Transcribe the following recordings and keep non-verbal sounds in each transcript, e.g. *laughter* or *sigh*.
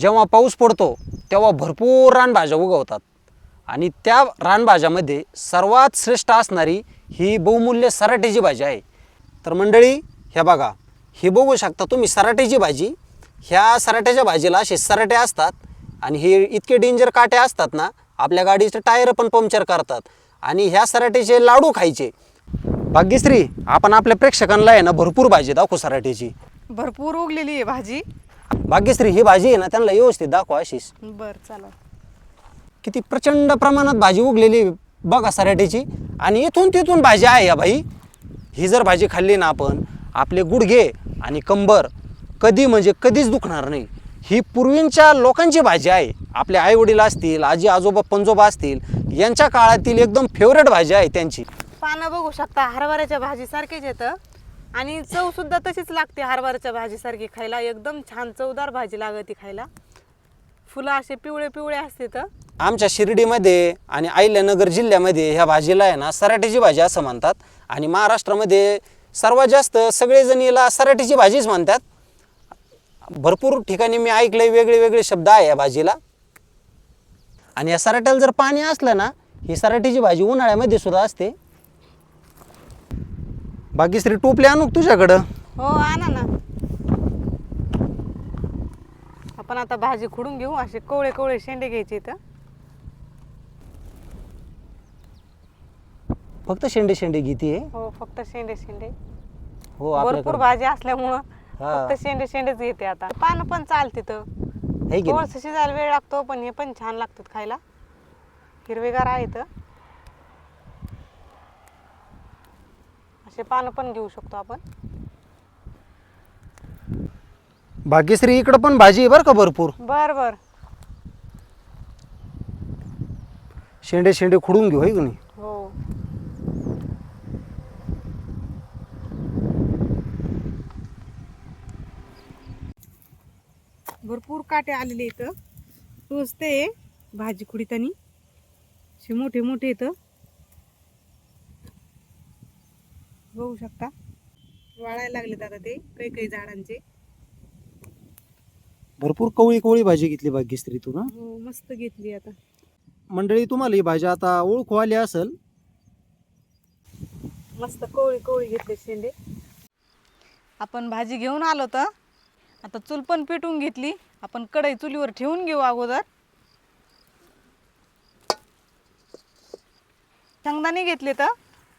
जेव्हा पाऊस पडतो तेव्हा भरपूर रानभाज्या उगवतात. आणि त्या रानभाज्यामध्ये सर्वात श्रेष्ठ असणारी ही बहुमूल्य सराटेची भाजी आहे. तर मंडळी ह्या बघा हे बघू शकता तुम्ही सराटेची भाजी. ह्या सराट्याच्या भाजीला असे सराटे असतात आणि हे इतके डेंजर काटे असतात ना आपल्या गाडीचे टायर पण पंक्चर करतात. आणि ह्या सराटेचे लाडू खायचे. भाग्यश्री आपण आपल्या प्रेक्षकांना आहे ना भरपूर भाजी दाखवू सराटेची भरपूर उगलेली आहे भाजी. भाग्यश्री ही भाजी आहे ना त्यांना व्यवस्थित दाखवा अशीच. बर चला. किती प्रचंड प्रमाणात भाजी उगलेली आहे. बघा सराटीची आणि इथून तिथून भाजी आहे या बाई. ही जर भाजी खाल्ली ना आपण आपले गुडघे आणि कंबर कधी म्हणजे कधीच दुखणार नाही. ही पूर्वींच्या लोकांची भाजी आहे. आपले आई वडील असतील आजी आजोबा पंजोबा असतील यांच्या काळातील एकदम फेवरेट भाजी आहे त्यांची. पानं बघू शकता हरभऱ्याच्या भाजी सारखेच येतं आणि चव सुद्धा तशीच लागते हरभऱ्याच्या भाजीसारखी खायला. एकदम छान चवदार भाजी लागते खायला. फुलं असे पिवळे पिवळे असते तर. आमच्या शिर्डीमध्ये आणि अहिल्यानगर जिल्ह्यामध्ये ह्या भाजीला आहे ना सराटीची भाजी असं म्हणतात. आणि महाराष्ट्रामध्ये सर्वात जास्त सगळेजण याला सराटीची भाजीच म्हणतात. भरपूर ठिकाणी मी ऐकले वेगळे वेगळे शब्द आहे या भाजीला. आणि या सराट्याला जर पाणी असलं ना ही सराटीची भाजी उन्हाळ्यामध्ये सुद्धा असते. भाग्यश्री टोपली आणू का तुझ्याकडं? हो आणा ना. आपण आता भाजी खुडून घेऊ असे कोवळे कोवळे शेंडे घ्यायचे इथं. फक्त शेंडे शेंडे घेते? हो फक्त शेंडे शेंडे. हो भरपूर आपल्याकडं भाजी असल्यामुळं हा. फक्त शेंडे शेंडेच घेते आता. पानं पण चालते तर आहे की नाही? थोडस शिजायला वेळ लागतो पण हे पण छान लागतात खायला. हिरवेगार आहेत असे पानं पण घेऊ शकतो आपण. भाग्यश्री इकडं पण भाजी आहे बरं का भरपूर. बर बर. शेंडे शेंडे खुडून घेऊ की नाही? हो. भरपूर काटे आलेले इथं. टोचते भाजी खुडीतानी. असे मोठे मोठे इथं. बघू शकता. वाळायला लागलेत आता ते काही काही झाडांचे. भरपूर कवळी कवळी भाजी घेतली भाग्यश्री तू ना? हो मस्त घेतली आता. मंडळी तुम्हाला ही भाजी आता ओळखू आली असेल. मस्त कोवळी कोवळी घेतले शेंडे. आपण भाजी घेऊन आलो तर आता चूल पण पेटवून घेतली. आपण कढई चुलीवर ठेवून घेऊ अगोदर. शेंगदाणे घेतले तर.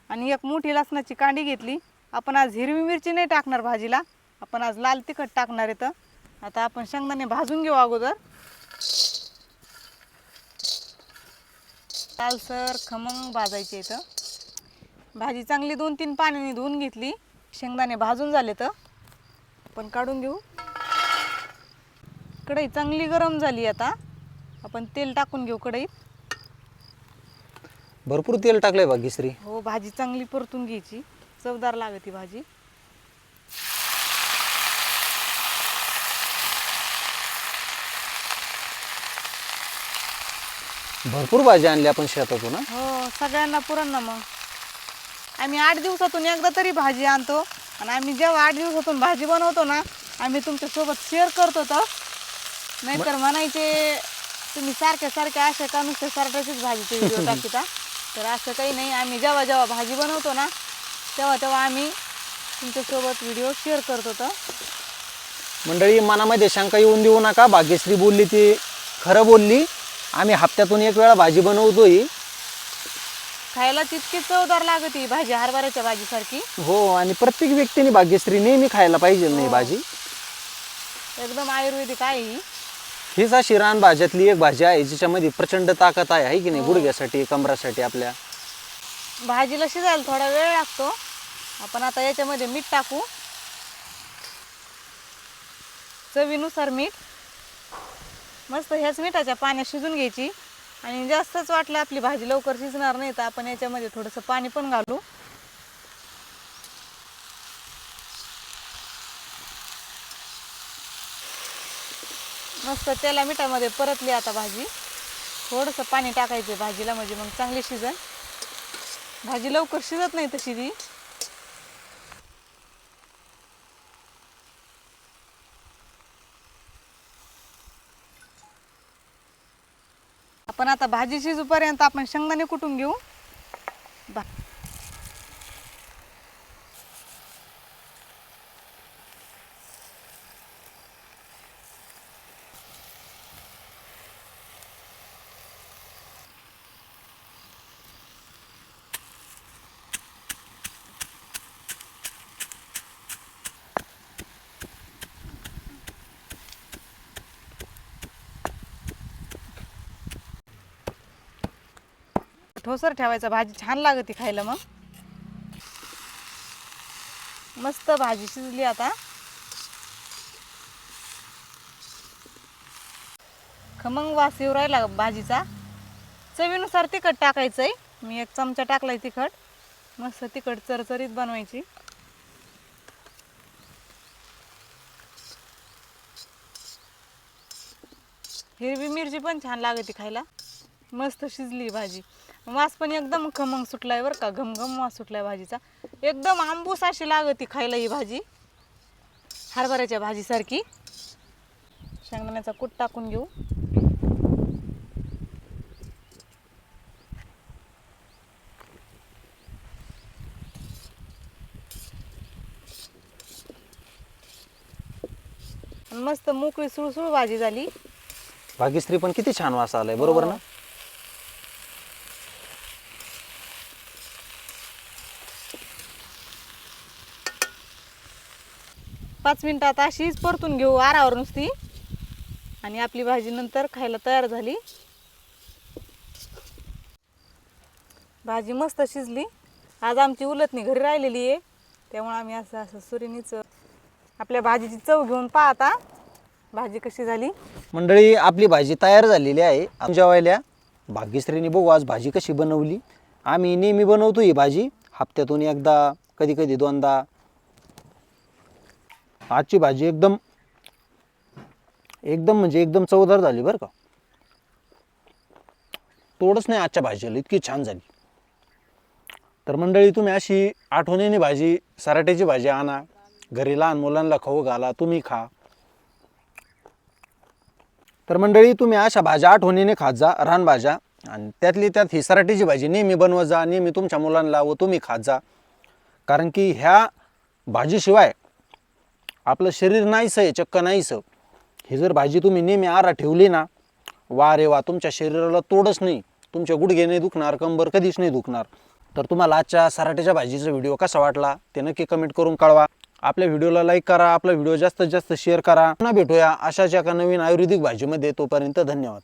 आणि एक मोठी लसणाची कांडी घेतली. आपण आज हिरवी मिरची नाही टाकणार भाजीला. आपण आज लाल तिखट टाकणार आहे तर आता आपण शेंगदाणे भाजून घेऊ अगोदर. लालसर खमंग भाजायचे इथं. भाजी चांगली दोन तीन पाण्याने धुवून घेतली. शेंगदाणे भाजून झाले तर आपण काढून घेऊ. कढई चांगली गरम झाली आता. आपण तेल टाकून घेऊ कढईत. भरपूर तेल टाकलंय भाग्यश्री हो भाजी चांगली परतून घ्यायची. चवदार लागते भाजी. भरपूर भाजी आणली आपण शेतातून हा. हो सगळ्यांना पुरण ना मग. आम्ही आठ दिवसातून एकदा तरी भाजी आणतो. आणि आम्ही जेव्हा आठ दिवसातून भाजी बनवतो ना आम्ही तुमच्यासोबत शेअर करतो तर. नाहीतर म्हणायचे तुम्ही सारख्या सारख्या अशा का नुसत्या सारख्याचीच भाजीचे व्हिडिओ *laughs* टाकता. तर असं काही नाही आम्ही जेव्हा जेव्हा भाजी बनवतो ना तेव्हा तेव्हा आम्ही तुमच्यासोबत व्हिडिओ शेअर करतो तर मंडळी मनामध्ये शंका येऊन देऊ नका. भाग्यश्री बोलली ती खरं बोलली. आम्ही हप्त्यातून एक वेळा भाजी बनवतोय. खायला तितकी चवदार लागते ही भाजी हरभऱ्याच्या भाजीसारखी. हो आणि प्रत्येक व्यक्तीने भाग्यश्री नेहमी खायला पाहिजे नाही हो. भाजी. एकदम आयुर्वेदिक आहे ही. हीच अशी रान भाज्यातली एक भाजी आहे जिच्यामध्ये प्रचंड ताकद आहे है की नाही? गुडघ्यासाठी कमरासाठी आपल्या. भाजीला शिजायला थोडा वेळ लागतो. आपण आता याच्यामध्ये मीठ टाकू. चवीनुसार मीठ. मस्त ह्याच मिठाच्या पाण्यात शिजून घ्यायची. आणि जास्तच वाटलं आपली भाजी लवकर शिजणार नाही तर आपण याच्यामध्ये थोडंसं पाणी पण घालू. मस्त तेला मिठामध्ये परतली आता भाजी. थोडंसं पाणी टाकायचं भाजीला म्हणजे मग चांगली शिजन. भाजी लवकर शिजत नाही तशी ती. आपण आता भाजी शिजूपर्यंत आपण शेंगदाणे कुटून घेऊ. बा ठोसर ठेवायचा भाजी छान लागते खायला मग. मस्त भाजी शिजली आता. खमंग वास येऊ राहिला भाजीचा. चवीनुसार तिखट टाकायचंय. मी एक चमचा टाकलाय तिखट. मस्त तिखट चरचरीत बनवायची. हिरवी मिरची पण छान लागते खायला. मस्त शिजली भाजी. वास पण एकदम खमंग सुटलाय बरं का घमघम वास सुटलाय भाजीचा. एकदम आंबूस अशी लागती खायला ही भाजी. हरभऱ्याच्या भाजीसारखी. शेंगदाण्याचा कूट टाकून घेऊ. आणि मस्त मोकळी सुळसुळ भाजी झाली. भाग्यश्री पण किती छान वास आलाय बरोबर ना? पाच मिनटात अशीच परतून घेऊ आरावर नुसती. आणि आपली भाजी नंतर खायला तयार झाली. भाजी मस्त शिजली. आज आमची उलटणी घरी राहिलेली आहे. त्यामुळे आम्ही असं असं सुरीनीच आपल्या भाजीची चव घेऊन पाहता. भाजी कशी झाली? मंडळी आपली भाजी तयार झालेली आहे. आम्ही जेवायला भाग्यश्रीने बघू आज भाजी कशी बनवली. आम्ही नेहमी बनवतो ही भाजी. हप्त्यातून एकदा कधी कधी दोनदा. आजची भाजी एकदम एकदम म्हणजे एकदम चवदार झाली बरं का. तोडच नाही आजच्या भाजीला इतकी छान झाली. तर मंडळी तुम्ही अशी आठवणीने भाजी सराट्याची भाजी आणा. घरी लहान मुलांना खाऊ घाला तुम्ही खा. तर मंडळी तुम्ही अशा भाज्या आठवणीने खात जा रानभाज्या आणि त्यातली त्यात ही सराटीची भाजी नेहमी बनवत जा नेहमी तुमच्या मुलांना व तुम्ही खात जा. कारण की ह्या भाजीशिवाय आपलं शरीर नाहीसं आहे चक्क नाहीसं. ही जर भाजी तुम्ही नेहमी आरा ठेवली ना वा रे वा तुमच्या शरीराला तोडच नाही. तुमचे गुडघे नाही दुखणार कंबर कधीच नाही दुखणार. तर तुम्हाला आजच्या सराट्याच्या भाजीचा व्हिडिओ कसा वाटला ते नक्की कमेंट करून कळवा. आपल्या व्हिडिओला लाईक करा आपला व्हिडिओ जास्तीत जास्त शेअर करा. पुन्हा भेटूया अशाच एका नवीन आयुर्वेदिक भाजीमध्ये. तोपर्यंत धन्यवाद.